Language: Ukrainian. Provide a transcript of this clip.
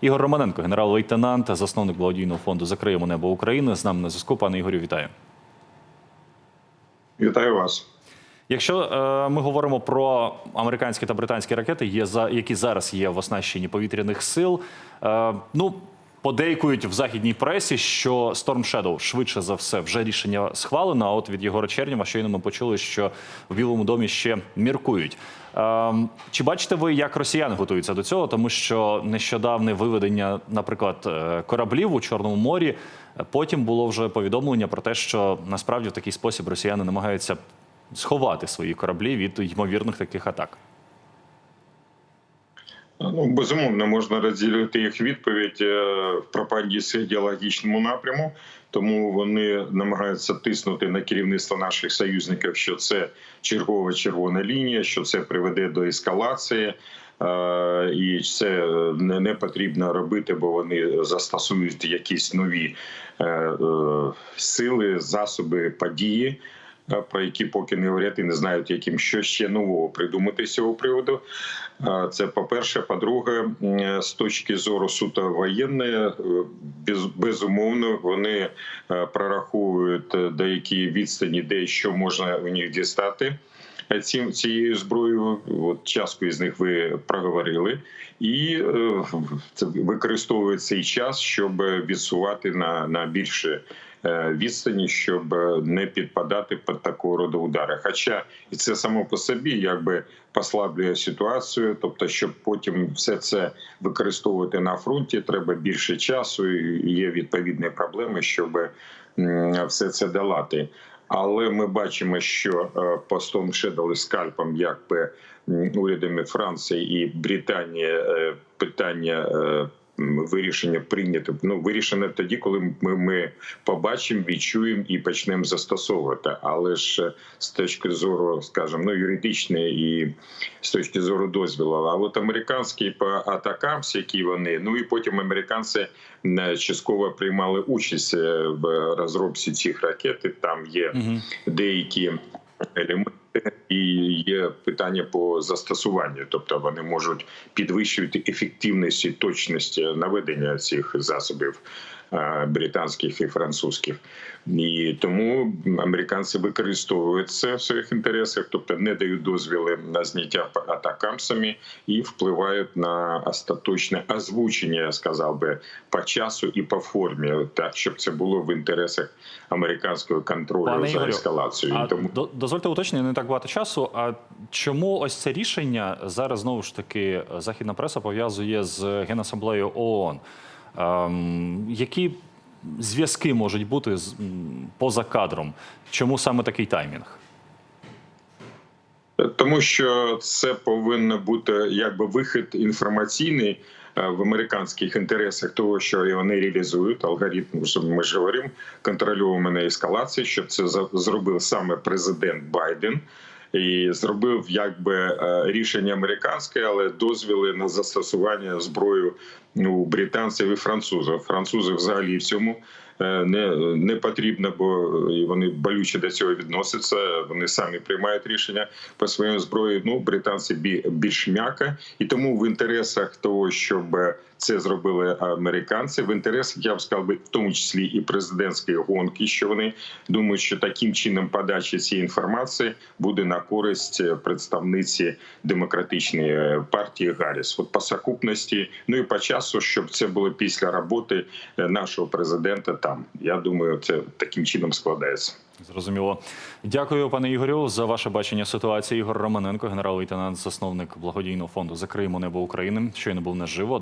Ігор Романенко, генерал-лейтенант, засновник благодійного фонду Закриємо небо України. З нами на зв'язку. Пане Ігорю, вітаю. Вітаю вас. Якщо е, ми говоримо про американські та британські ракети, є за які зараз є в оснащенні повітряних сил. Е, ну подейкують в західній пресі, що Storm Shadow швидше за все вже рішення схвалено. А от від Єгора Чернєва щойно ми почули, що в Білому домі ще міркують. Е, чи бачите ви, як росіяни готуються до цього? Тому що нещодавне виведення, наприклад, е, кораблів у Чорному морі. е, Потім було вже повідомлення про те, що насправді в такий спосіб росіяни намагаються сховати свої кораблі від ймовірних таких атак. Ну безумовно можна розділити їх відповідь е, в пропагандістсько ідеологічному напряму, тому вони намагаються тиснути на керівництво наших союзників, що це чергова червона лінія, що це приведе до ескалації. е, І це не, потрібно робити, бо вони застосують якісь нові е, сили, засоби, події. Про які поки не говорять і не знають, яким що ще нового придумати з цього приводу. Це по-перше. По-друге, з точки зору суто воєнної, е, без, безумовно, вони е, прораховують е, деякі відстані, де що можна у них дістати. Цим цією зброєю, от частку із них ви проговорили, і е, це використовують цей час, щоб відсувати на, на більше е, відстані, щоб е, не підпадати під такого роду удари. Хоча і це само по собі якби послаблює ситуацію, тобто, щоб потім все це використовувати на фронті, треба більше часу. і Є відповідні проблеми, щоб все це долати. Але ми бачимо, що е, постом Шедали скальпом, якби би урядами Франції і Британії е, питання. Вирішення прийняти ну вирішено тоді, коли ми, ми побачимо, відчуємо і почнемо застосовувати. Але ж е, з точки зору, скажімо, ну юридичної і з точки зору дозвілу. А от американські по атакамс, які вони, ну і потім американці е, частково приймали участь е, в розробці цих ракет. і Там є Угу. деякі елементи. І є питання по застосуванню, тобто вони можуть підвищувати ефективність і точність наведення цих засобів е, британських і французьких, і тому американці використовують це в своїх інтересах, тобто не дають дозвіли на зняття атакамсами і впливають на остаточне озвучення, я сказав би, по часу і по формі, так щоб це було в інтересах американського контролю Пане за ескалацією. А тому дозвольте уточнення, не так багато часу. А чому ось це рішення зараз знову ж таки західна преса пов'язує з генасамблеєю ООН? Ем, які зв'язки можуть бути з поза кадром? Чому саме такий таймінг? Тому що це повинен бути якби вихід інформаційний е, в американських інтересах того, що вони реалізують алгоритм. що Ми ж говоримо контрольована ескалація, щоб це зробив саме президент Байден. І зробив якби е, рішення американське, але дозвіли на застосування зброю у британців і французів. Французи взагалі в цьому не, не потрібно, бо і вони болюче до цього відносяться. Вони самі приймають рішення по своїй зброї. Ну британці бі- більш м'яко, і тому в інтересах того, щоб це зробили американці, в інтересах я б сказав би, в тому числі і президентської гонки, що вони думають, що таким чином подача цієї інформації буде на користь е, представниці демократичної е, партії Гарріс. От по сукупності, ну і по часу, щоб це було після роботи е, нашого президента. Там я думаю, це таким чином складається. Зрозуміло. Дякую, пане Ігорю, за ваше бачення ситуації. Ігор Романенко, генерал-лейтенант, засновник благодійного фонду Закриємо небо України. Щойно був наживо.